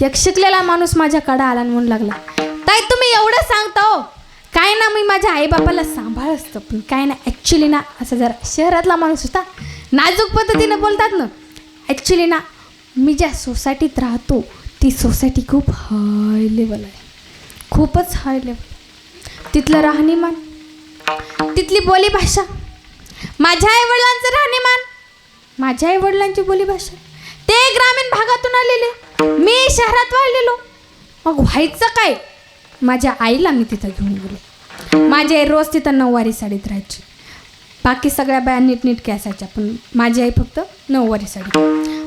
एक शिकलेला माणूस माझ्याकडे आला आणि म्हणू लागला ताई तुम्ही एवढं सांगता हो. काय ना मी माझ्या आईबापाला सांभाळ असतं पण काय ना ॲक्च्युली ना असं जरा शहरातला माणूस होता. नाजूक पद्धतीनं बोलतात ना ॲक्च्युली ना मी ज्या सोसायटीत राहतो ती सोसायटी खूप हाय लेवल आहे. खूपच हाय लेवल तिथलं राहणीमान तिथली बोलीभाषा माझ्या आईवडिलांचं राहणीमान माझ्या आईवडिलांची बोलीभाषा ग्रामीण भागातून आलेले. मी शहरात वाढलेलो. मग व्हायचं काय? माझ्या आईला मी तिथं घेऊन गेलो. माझी आई रोज तिथं नऊवारी साडीत राहायची. बाकी सगळ्या बाया नीटनीटक्या असायच्या पण माझी आई फक्त नऊवारी साडी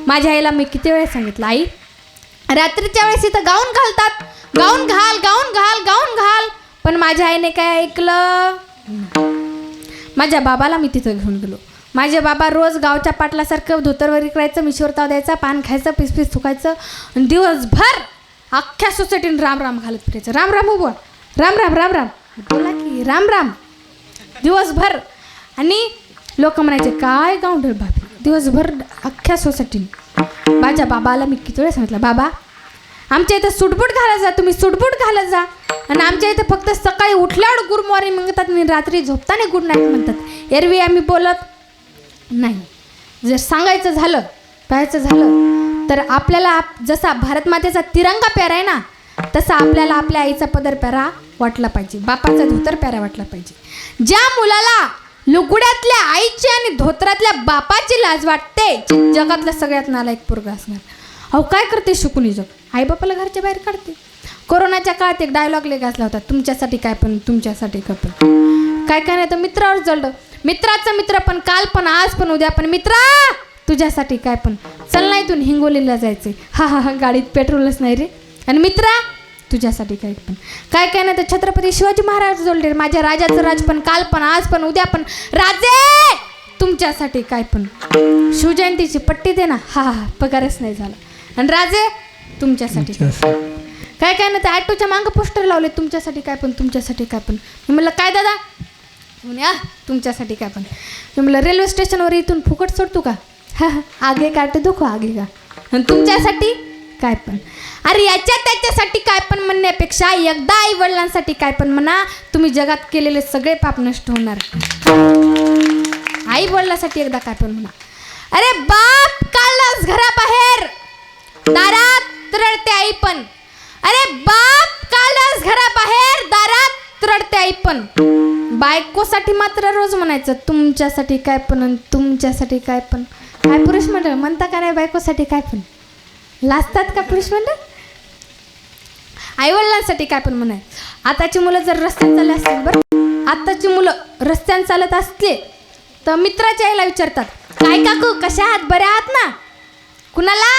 माझ्या आईला मी किती वेळा सांगितलं आई रात्रीच्या वेळेस इथं गाऊन घालतात. गाऊन घाल गाऊन घाल गाऊन घाल. पण माझ्या आईने काय ऐकलं? माझ्या बाबाला मी तिथं घेऊन गेलो. माझे बाबा रोज गावच्या पाटलासारखं धोतरवर करायचं मिशोरताव द्यायचा पान खायचं पीस पीस थुकायचं आणि दिवसभर अख्ख्या सोसायटीने राम राम घालत फिरायचं. राम राम उभं. राम राम राम राम. बोला की राम राम. दिवसभर. आणि लोक म्हणायचे काय गावंढळ बाबी. दिवसभर अख्ख्या सोसायटीने माझ्या बाबाला मी किती वेळा सांगितलं बाबा आमच्या इथं सुटबूट घालत जा तुम्ही सुटबूट घालत जा. आणि आमच्या इथं फक्त सकाळी उठल्यावर गुड मॉर्निंग म्हणतात आणि रात्री झोपताना गुड नाईट म्हणतात. एरवी आम्ही बोलत नाही. जर सांगायचं झालं पाहायचं झालं तर आपल्याला आप- जसा भारत मातेचा तिरंगा प्यारा आहे ना तसा आपल्याला आपल्या आईचा पदर प्यारा वाटला पाहिजे. बापाचा धोतर प्यारा वाटला पाहिजे. ज्या मुलाला लुगड्यातल्या आईची आणि धोत्रातल्या बापाची लाज वाटते जगातला सगळ्यात सगळ्यात नालायक पोरगा असणार. अहो काय करते शुकुनी जग? आई बापाला घरच्या बाहेर काढते. कोरोनाच्या काळात एक डायलॉग ले गाजला होता तुमच्यासाठी काय पण तुमच्यासाठी काय पण. काय काय नाही तर मित्रावर जळलं. मित्राचा मित्र पण काल पण आज पण उद्या पण. मित्रा तुझ्यासाठी काय पण. चल नाही इथून हिंगोलीला जायचे हा हा हा गाडीत पेट्रोलच नाही रे. आणि मित्रा तुझ्यासाठी काय पण. काय काय नाही तर छत्रपती शिवाजी महाराज जोडले. माझ्या राजाचं राज पण काल पण आज पण उद्या पण. राजे तुमच्यासाठी काय पण. शिवजयंतीची पट्टी दे ना. हा हा पगारच नाही झाला. आणि राजे तुमच्यासाठी काय काय नाही तर ॲटोच्या मागं पोस्टर लावले तुमच्यासाठी काय पण तुमच्यासाठी काय पण. म्हणलं काय दादा म्हणे आ तुमच्यासाठी काय पण. मी म्हणलं रेल्वे स्टेशनवर इथून फुकट सोडतो का? हा आगे काटे दुखो आगे का आणि तुमच्यासाठी काय पण. अरे याच्या त्याच्यासाठी काय पण म्हणण्यापेक्षा एकदा आई वडिलांसाठी काय पण म्हणा तुम्ही जगात केलेले सगळे पाप नष्ट होणार. आई वडिलांसाठी एकदा काय पण म्हणा. अरे बाप काढलास घराबाहेर. दारात रडते आई पण. अरे बाप काढलास घराबाहेर दारात रडते आई पण. बायकोसाठी मात्र रोज म्हणायचं तुमच्यासाठी काय पण आणि तुमच्यासाठी काय पण. काय पुरुष मंडळ म्हणता का नाही बायकोसाठी काय पण? लाजतात का पुरुष मंडळ? आईवडिलांसाठी काय पण म्हणाय. आताची मुलं जर रस्त्यात चालले असतील बरं. आताची मुलं रस्त्यानं चालत असले तर मित्राच्या आईला विचारतात काय काकू कशा आहात? बऱ्या आहात ना? कुणाला?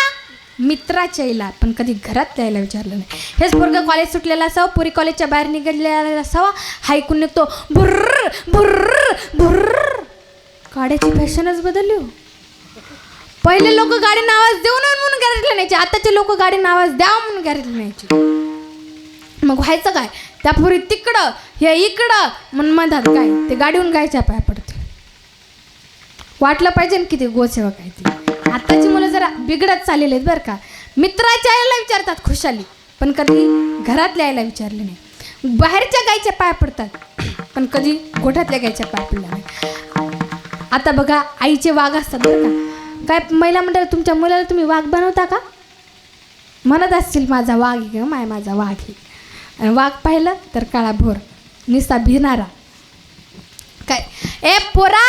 मित्राच्या आईला पण कधी घरात यायला विचारलं नाही. हेच पोरगं कॉलेज सुटलेलं असावं पुरी कॉलेजच्या बाहेर निघालेला असावा ऐकून निघतो. भुर्र भुर्र भुर्र. गाड्याची फॅशनच बदलली हो. पहिले लोक गाडी आवाज देऊन म्हणून गॅरेजला न्यायचे. आताचे लोक गाडी आवाज द्या म्हणून गॅरेजला न्यायचे. मग व्हायचं काय? त्या पुरी तिकडं हे इकडं म्हणून म्हणतात काय? ते गाडीहून गायच्या पाया पडते वाटलं पाहिजे ना किती गोसेवा काय ते. आताची मुलं जरा बिघडत चाललेले आहेत बरं का. मित्राच्या आईला विचारतात खुशाली पण कधी घरातल्या आईला विचारले नाही. बाहेरच्या गायच्या पाया पडतात पण कधी गोठ्यातल्या गायच्या पाया पडल्या नाही. आता बघा आईचे वाघ असतात बरं का. काय महिला मंडळ तुमच्या मुलाला तुम्ही वाघ बनवता का? म्हणत असतील माझा वाघ आहे ग माय माझा वाघ आहे. आणि वाघ पाहिलं तर काळा भोर निसा भिनारा. काय? ए पोरा!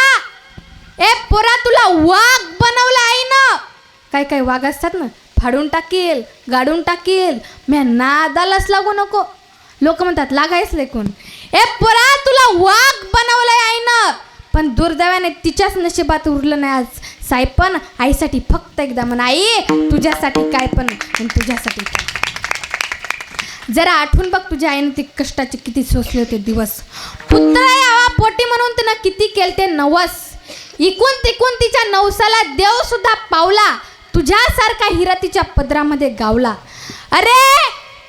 ए पोरा तुला वाघ बनवला आहे ना काय काय वाघ असतात ना फाडून टाकील गाडून टाकील. म्या नादालाच लागू नको. लोक म्हणतात लागायच लय कोण. ए पोरा तुला वाघ बनवलंय आहे ना पण दुर्दैवाने तिच्याच नशिबात उरलं नाही आज. साई पण आईसाठी फक्त एकदा म्हण आई तुझ्यासाठी काय पण आणि तुझ्यासाठी काय? जरा आठवून बघ तुझ्या आईने ते कष्टाचे किती सोसले होते दिवस. पुत्र यावा पोटी म्हणून तिनं किती केलते नवस. इकून तिकून तिच्या नवसाला देव सुद्धा पावला तुझ्यासारखा हिरा तिच्या पदरामध्ये गावला. अरे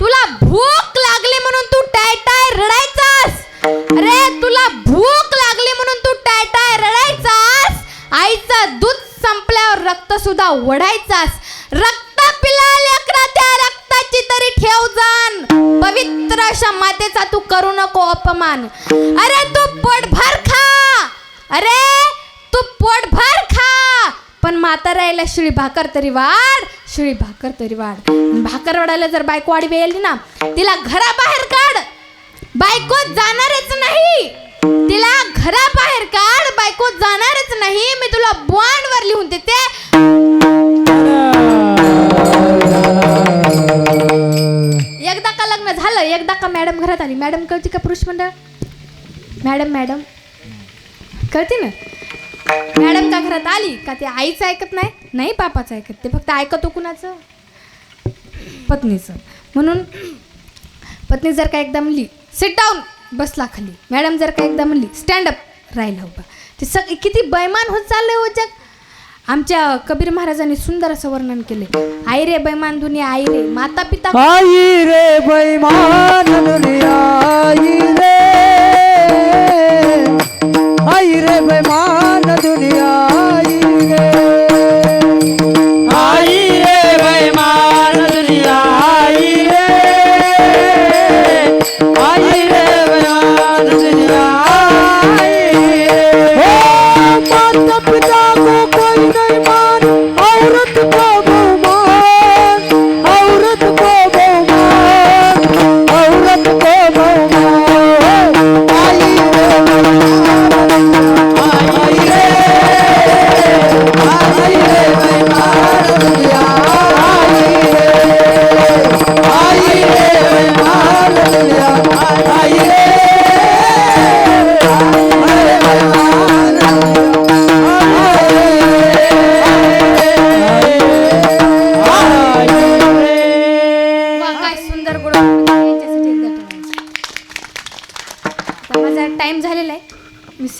तुला भूक लागली म्हणून तू टायटाय रडायचास. अरे तुला भूक लागली म्हणून तू टायटाय रडायचास. आईचं दूध संपल्यावर रक्त सुद्धा ओढायचास. रक्त पिला लेकरा त्या रक्ताची तरी ठेव जाण. पवित्र अशा मातेचा तू करू नको अपमान. अरे तू म्हातारायला शिळी भाकर तरी वाढ शिळी भाकर तरी वाढ. भाकर वाढायला जर बायको आडवी येईल ना तिला घराबाहेर काढ. बायको जाणारच नाही. तिला घराबाहेर काढ. बायको जाणारच नाही. मी तुला बॉन्डवर लिहून देते. एकदा का लग्न झालं? एकदा का मॅडम घरात आली? मॅडम कळते का पुरुष मंडळ? Madam madam. कळते ना? मॅडम का घरात आली? का ते आईचं ऐकत नाही? नाही बापाचं ऐकत. ते फक्त ऐकतो कुणाचं? पत्नीचं. म्हणून पत्नी जर का एकदा म्हणली सिट डाऊन बसला खाली. मॅडम जर का एकदा म्हणली स्टँडअप राहिला उभा. ते सग किती बैमान होत चाललंय हो जग. आमच्या कबीर महाराजांनी सुंदर असं वर्णन केले आई रे बैमान दुनिया आई रे. माता पिता आई रे बैमान दुनिया आई रे. आई रे बैमान